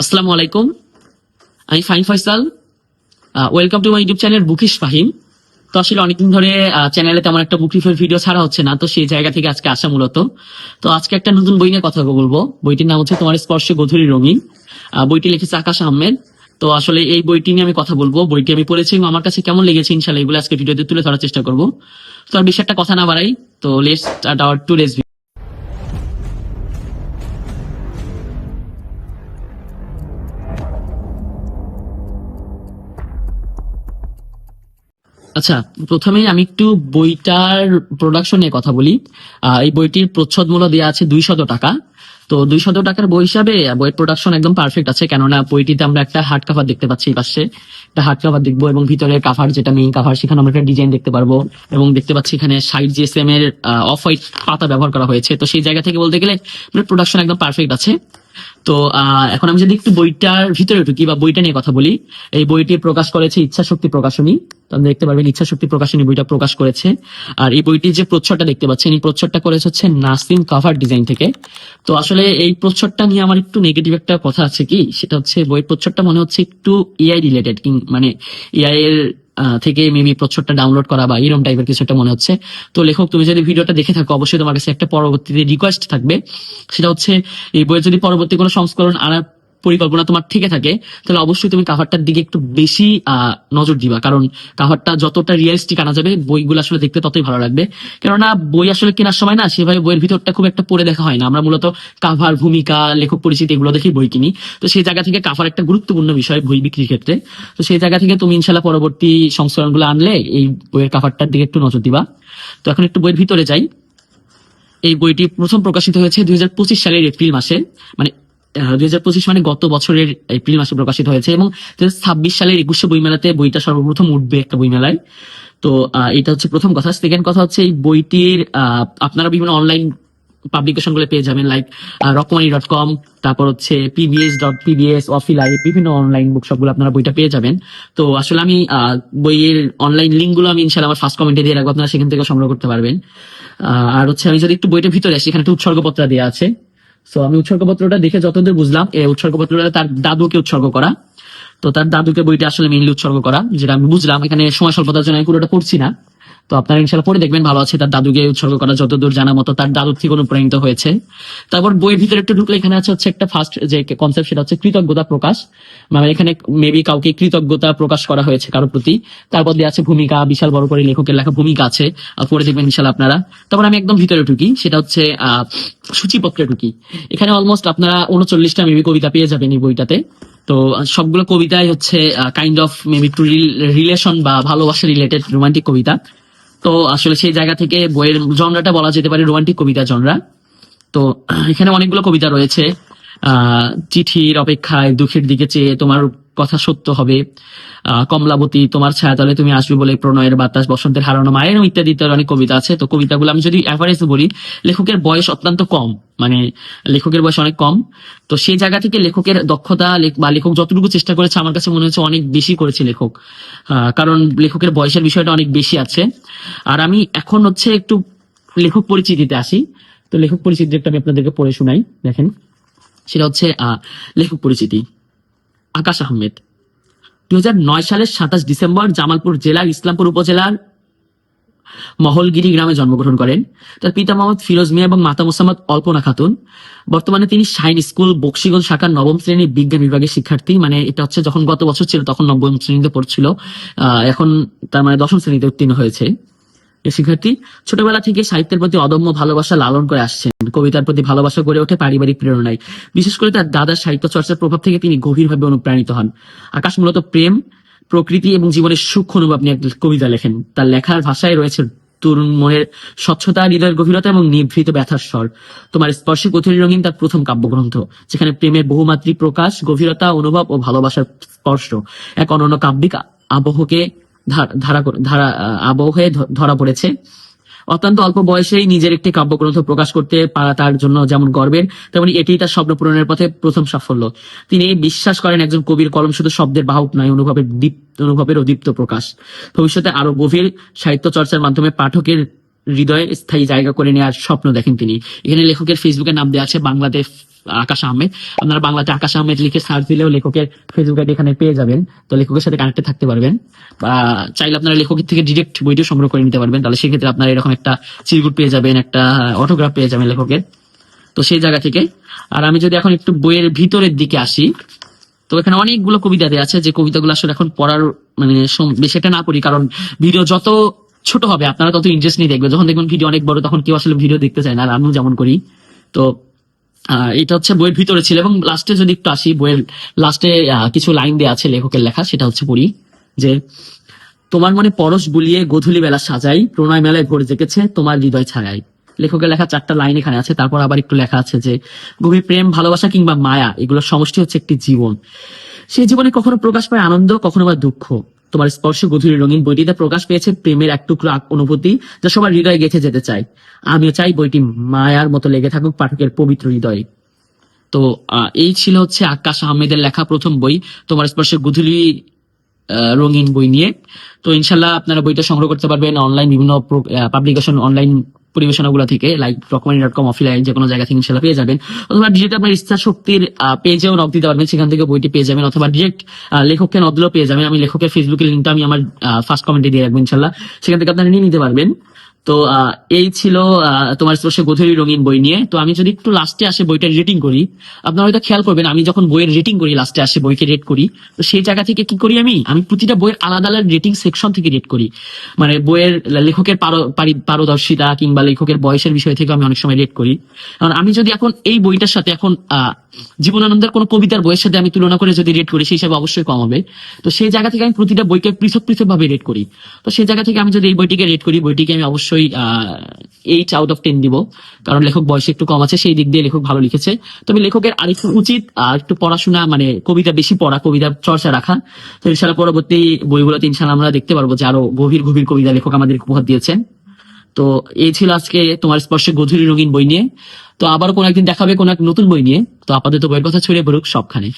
আসসালামু আলাইকুম। আমি fine Faisal. Welcome to my YouTube channel bookish Fahim তো আসলে অনেকদিন ধরে চ্যানেলে তেমন একটা বুক রিফের ভিডিও ছাড়া হচ্ছে না, তো সেই জায়গা থেকে আজকে আসা মূলত। তো আজকে একটা নতুন বই নিয়ে কথা বলব। বইটির নাম হচ্ছে তোমার স্পর্শে গধুরি রঙিন। বইটি লিখেছে আকাশ আহমেদ। তো আসলে এই বইটি নিয়ে আমি কথা বলব। বইটি আমি পড়েছি আমার কাছে কেমন লেগেছে ইনশাল্লাহ এগুলো আজকে ভিডিওতে তুলে ধরার চেষ্টা করব। তো আর বেশি একটা কথা না বাড়াই। তো লেটস আওয়ার টু ডেজ আচ্ছা প্রথমেই আমি একটু বইটার প্রোডাকশন নিয়ে কথা বলি। এই বইটির প্রচ্ছদ মূল্য দেওয়া আছে দুইশত টাকা। তো দুইশত টাকার বই হিসাবে বইয়ের প্রোডাকশন একদম পারফেক্ট আছে, কেননা বইটিতে আমরা একটা হার্ড কাভার দেখতে পাচ্ছি পাশে। একটা হার্ড কাভার দেখব এবং ভিতরের কাভার যেটা মেইন কাভার সেখানে আমরা একটা ডিজাইন দেখতে পারব এবং দেখতে পাচ্ছি এখানে সাইড জিএসএম এর অফ হোয়াইট পাতা ব্যবহার করা হয়েছে। তো সেই জায়গা থেকে বলতে গেলে প্রোডাকশন একদম পারফেক্ট আছে। তো এখন আমি যদি একটু বইটার ভিতরে ঢুকি বা বইটা নিয়ে কথা বলি, এই বইটি প্রকাশ করেছে ইচ্ছা শক্তি প্রকাশনী আপনি দেখতে পারবেন ইচ্ছা শক্তি প্রকাশনী বইটা প্রকাশ করেছে। আর এই বইটির যে প্রচ্ছদটা দেখতে পাচ্ছেন, এই প্রচ্ছদটা করেছে হচ্ছে নাসিম কাভার ডিজাইন থেকে। তো আসলে এই প্রচ্ছদটা নিয়ে আমার একটু নেগেটিভ একটা কথা আছে কি? সেটা হচ্ছে বইয়ের প্রচ্ছদটা মনে হচ্ছে একটু এআই রিলেটেড মানে এআই এর থেকে মেবি প্রচ্ছদটা ডাউনলোড করা বা এরকম টাইপের কিছু একটা মনে হচ্ছে। তো লেখক, তুমি যদি ভিডিওটা দেখে থাকো, অবশ্যই তোমার কাছে একটা পরবর্তীতে রিকোয়েস্ট থাকবে। সেটা হচ্ছে, এই বইয়ের যদি পরবর্তী কোনো সংস্করণ আনার পরিকল্পনা তোমার থেকে থাকে, তাহলে অবশ্যই তুমি কাভারটার দিকে একটু বেশি নজর দিবা। কারণ কাভারটা যতটা রিয়েলিস্টিক আনা যাবে, বইগুলো আসলে দেখতে ততই ভালো লাগবে। কেননা বই আসলে কেনার সময় না, সেভাবে বইয়ের ভিতরটা খুব একটা পড়ে দেখা হয় না। আমরা মূলত কাভার ভূমিকা, লেখক পরিচিতি এগুলো দেখেই বই কিনি। তো সেই জায়গা থেকে কাভার একটা গুরুত্বপূর্ণ বিষয়, বই বিক্রির ক্ষেত্রে। তো সেই জায়গা থেকে তুমি ইনশাল্লাহ পরবর্তী সংস্করণগুলো আনলে, এই বইয়ের কাভারটার দিকে একটু নজর দিবা। তো এখন একটু বইয়ের ভিতরে যাই। এই বইটি প্রথম প্রকাশিত হয়েছে দুই হাজার পঁচিশ সালের এপ্রিল মাসে মানে দুই হাজার পঁচিশ মানে গত বছরের এপ্রিল মাসে প্রকাশিত হয়েছে এবং ছাব্বিশ সালের একুশে বইমেলাতে বইটা সর্বপ্রথম উঠবে একটা বইমেলায়। তো এটা হচ্ছে প্রথম কথা। সেকেন্ড কথা হচ্ছে এই বইটির আপনারা বিভিন্ন অনলাইন পাবলিকেশনগুলো পেয়ে যাবেন লাইক রকমানি ডট কম তারপর হচ্ছে পিবিএস ডট পিবিএস অফিলাই বিভিন্ন অনলাইন বুকগুলো আপনারা বইটা পেয়ে যাবেন। তো, আসলে আমি বইয়ের অনলাইন লিঙ্কগুলো আমি ইনশাল্লাহ আমার ফার্স্ট কমেন্টে দিয়ে রাখব, আপনারা সেখান থেকে সংগ্রহ করতে পারবেন। আর হচ্ছে আমি যদি একটু বইটার ভিতরে আসি, এখানে একটা উৎসর্গপত্র দেওয়া আছে। তো আমি উৎসর্গপত্রটা দেখে যতদূর বুঝলাম এই উৎসর্গপত্রটা তার দাদুকে উৎসর্গ করা। তো তার দাদুকে বইটা আসলে মেইনলি উৎসর্গ করা, যেটা আমি বুঝলাম, এখানে সময় স্বল্পতার জন্য আমি পুরোটা পড়ছি না। তো আপনারা ইনশাল্লাহ পড়ে দেখবেন, ভালো আছে তার দাদুকে উৎসর্গ করা যতদূর জানা মতো, তার দাদুর থেকে অনুপ্রাণিত হয়েছে। তারপর বইয়ের ভিতরে একটু ঢুকলে এখানে আছে হচ্ছে একটা ফার্স্ট যে কনসেপ্ট সেটা হচ্ছে কৃতজ্ঞতা প্রকাশ। মানে এখানে মেবি কাউকে কৃতজ্ঞতা প্রকাশ করা হয়েছে কারোর প্রতি। তারপর দিয়ে আছে ভূমিকা, বিশাল বড় করে লেখকের লেখা ভূমিকা আছে। পড়ে দেখবেন ইনশাল্লাহ আপনারা। তারপর আমি একদম ভিতরে ঢুকি, সেটা হচ্ছে সূচিপত্রে ঢুকি। এখানে অলমোস্ট আপনারা উনচল্লিশটা মেবি কবিতা পেয়ে যাবেন এই বইটাতে। তো সবগুলো কবিতাই হচ্ছে kind of maybe to relation বা ভালোবাসা রিলেটেড রোমান্টিক কবিতা। তো আসলে সেই জায়গা থেকে বইয়ের জনরাটা বলা যেতে পারে রোমান্টিক কবিতা জনরা। তো এখানে অনেকগুলো কবিতা রয়েছে। চিঠির অপেক্ষায় দুঃখের দিকে চেয়ে তোমার কথা সত্য হবে। কমলাবতী, তোমার ছায়াতলে তুমি আসবে বলে প্রণয়ের বাতাস, বসন্তের হারানো মায়ের ইত্যাদি ইত্যাদি অনেক কবিতা আছে। তো কবিতাগুলো আমি যদি অ্যাভারেজ বলি, লেখকের বয়স অত্যন্ত কম। মানে লেখকের বয়স অনেক কম। তো সেই জায়গা থেকে লেখকের দক্ষতা বা লেখক যতটুকু চেষ্টা করেছে, আমার কাছে মনে হচ্ছে অনেক বেশি করেছে লেখক। কারণ লেখকের বয়সের বিষয়টা অনেক বেশি আছে। আর আমি এখন হচ্ছে একটু লেখক পরিচিতিতে আসি। তো লেখক পরিচিতি একটা আমি আপনাদেরকে পড়ে শোনাই, দেখেন। সেটা হচ্ছে লেখক পরিচিতি। আকাশ আহমেদ। দু হাজার নয় সালের সাতাশ ডিসেম্বর জামালপুর জেলার ইসলামপুর উপজেলার মহলগিরি গ্রামে জন্মগ্রহণ করেন। তার পিতা মোহাম্মদ ফিরোজ মিয়া এবং মাতা মোসাম্মদ অল্পনা খাতুন। বর্তমানে তিনি শাইন স্কুল, বক্সিগঞ্জ শাখার নবম শ্রেণির বিজ্ঞান বিভাগের শিক্ষার্থী। মানে এটা হচ্ছে যখন গত বছর ছিল, তখন নবম শ্রেণীতে পড়ছিল। এখন তার মানে দশম শ্রেণীতে উত্তীর্ণ হয়েছে শিক্ষার্থী। ছোটবেলা থেকে সাহিত্যের প্রতি অদম্য ভালোবাসা লালন করে আসছেন। কবিতার প্রতি ভালোবাসা গড়ে ওঠে পারিবারিক প্রেরণায়। বিশেষ করে তার দাদার সাহিত্য চর্চার প্রভাব থেকে তিনি গভীরভাবে অনুপ্রাণিত হন। আকাশ মূলত প্রেম প্রকৃতি এবং জীবনের সূক্ষ্ম অনুভব নিয়ে একটা কবিতা লেখেন। তার লেখার ভাষায় রয়েছে তরুণ মনের স্বচ্ছতা, হৃদয়ের গভীরতা এবং নিভৃত ব্যথার স্বর। তোমার স্পর্শে কথির রঙিন তার প্রথম কাব্যগ্রন্থ, যেখানে প্রেমের বহুমাত্রিক প্রকাশ, গভীরতা, অনুভব ও ভালোবাসার স্পর্শ। এক অনন্য কাব্যিক আবহকে ধারা ধারা আবহে ধরা পড়েছে। অত্যন্ত অল্প বয়সেই নিজের একটি কাব্যগ্রন্থ প্রকাশ করতে পারা তার জন্য যেমন গর্বের, তেমনি এটি তার স্বপ্ন পূরণের পথে প্রথম সাফল্য। তিনি বিশ্বাস করেন একজন কবির কলম শুধু শব্দের বাহক নয়, অনুভবের দীপ অনুভবের অদীপ্ত প্রকাশ। ভবিষ্যতে আরও গভীর সাহিত্য চর্চার মাধ্যমে পাঠকের হৃদয়ে স্থায়ী জায়গা করে নেওয়ার স্বপ্ন দেখেন তিনি। এখানে লেখকের ফেসবুকের নাম দেওয়া আছে বাংলাদেশ আকাশ আহমেদ। আপনারা বাংলাতে আকাশ আহমেদ লিখে সার্চ দিলেও লেখকের ফেসবুক আইডি এখানে পেয়ে যাবেন। তো লেখকের সাথে কানেক্টে থাকতে পারবেন। বা চাইলে আপনারা লেখকের থেকে ডিরেক্ট বইটিও সংগ্রহ করে নিতে পারবেন। তাহলে সেক্ষেত্রে আপনারা এরকম একটা চিরগুট পেয়ে যাবেন, একটা অটোগ্রাফ পেয়ে যাবেন লেখকের। তো সেই জায়গা থেকে। আর আমি যদি এখন একটু বইয়ের ভিতরের দিকে আসি, তো এখানে অনেকগুলো কবিতা দেওয়া আছে। যে কবিতাগুলো আসলে এখন পড়ার মানে একটা না পড়ি, কারণ ভিডিও যত ছোট হবে, আপনারা তত ইন্টারেস্ট নিয়ে দেখবেন। যখন দেখবেন ভিডিও অনেক বড়, তখন কেউ আসলে ভিডিও দেখতে চায় না। আর আমিও যেমন করি। তো এটা হচ্ছে বইয়ের ভিতরে ছিল এবং লাস্টে যদি একটু আসি, বইয়ের লাস্টে কিছু লাইন দেওয়া আছে লেখকের লেখা, সেটা হচ্ছে পড়ি, যে তোমার মনে পরশ বুলিয়ে গধূলি বেলা সাজাই, প্রণয় মেলায় ভরে জেগেছে, তোমার হৃদয় ছায়াই। লেখকের লেখা চারটা লাইন এখানে আছে, তারপর আবার একটু লেখা আছে যে, গভীর প্রেম, ভালোবাসা কিংবা মায়া, এগুলোর সমষ্টি হচ্ছে একটি জীবন। সেই জীবনে কখনো প্রকাশ পায় আনন্দ, কখনো বা দুঃখ। তোমার স্পর্শ গধুরী রঙিন বইটিতে প্রকাশ পেয়েছে প্রেমের এক টুকরো অনুভূতি যা সবার হৃদয়ে গেঁথে যেতে চাই আমিও চাই বইটি মায়ার মতো লেগে থাকুক পাঠকের পবিত্র হৃদয়ে। তো এই ছিল হচ্ছে আকাশ আহমেদের লেখা প্রথম বই, তোমার স্পর্শে গুধুলি রঙিন বই নিয়ে। তো ইনশাল্লাহ আপনারা বইটা সংগ্রহ করতে পারবেন অনলাইন বিভিন্ন পাবলিকেশন অনলাইন পরিবেশনাগুলো থেকে like document dot com offline যে কোনো জায়গা থেকে সেটা পেয়ে যাবেন। অথবা ডিরেক্ট আপনার ইচ্ছা শক্তির পেজেও নক দিতে পারবেন, সেখান থেকে বইটি পেয়ে যাবেন। অথবা ডিরেক্ট লেখককে নক পেয়ে যাবেন। আমি লেখকের ফেসবুকের লিঙ্কটা আমি আমার ফার্স্ট কমেন্টে দিয়ে রাখবেন ইনশাল্লাহ সেখান থেকে আপনারা নিয়ে নিতে পারবেন। তো এই ছিল তোমার স্পর্শে গধুরী রঙিন বই নিয়ে। তো আমি যদি একটু লাস্টে আসে বইটার রেটিং করি, আপনারা হয়তো খেয়াল করবেন, আমি যখন বইয়ের রেটিং করি লাস্টে আসে বইকে রেট করি, তো সেই জায়গা থেকে কি করি আমি? আমি প্রতিটা বইয়ের আলাদা আলাদা রেটিং সেকশন থেকে রেট করি। মানে বইয়ের লেখকের পারদর্শিতা কিংবা লেখকের বয়সের বিষয় থেকে আমি অনেক সময় রেট করি। কারণ আমি যদি এখন এই বইটার সাথে এখন জীবনানন্দের কোনো কবিতার বইয়ের সাথে আমি তুলনা করে যদি রেট করি, সেই হিসাবে অবশ্যই কম হবে। তো সেই জায়গা থেকে আমি প্রতিটা বইকে পৃথক পৃথক ভাবে রেট করি। তো সেই জায়গা থেকে আমি যদি এই বইটিকে রেট করি, বইটিকে আমি অবশ্যই এইট আউট অফ টেন দিব। কারণ লেখক বয়স একটু কম আছে, সেই দিক দিয়ে লেখক ভালো লিখেছে। তবে লেখকের আরেকটু উচিত একটু পড়াশোনা মানে কবিতা বেশি পড়া, কবিতা চর্চা রাখা। তো ইনশাল্লাহ পরবর্তী বইগুলোতে ইনশাল্লাহ আমরা দেখতে পারব যে আরও গভীর গভীর কবিতা লেখক আমাদের উপহার দিয়েছেন। তো এই ছিল আজকে তোমার স্পর্শে গধুরী রঙিন বই নিয়ে। তো আবার কোন একদিন দেখাবে কোন এক নতুন বই নিয়ে। তো আপাতত বইয়ের কথা ছড়িয়ে পড়ুক সবখানে।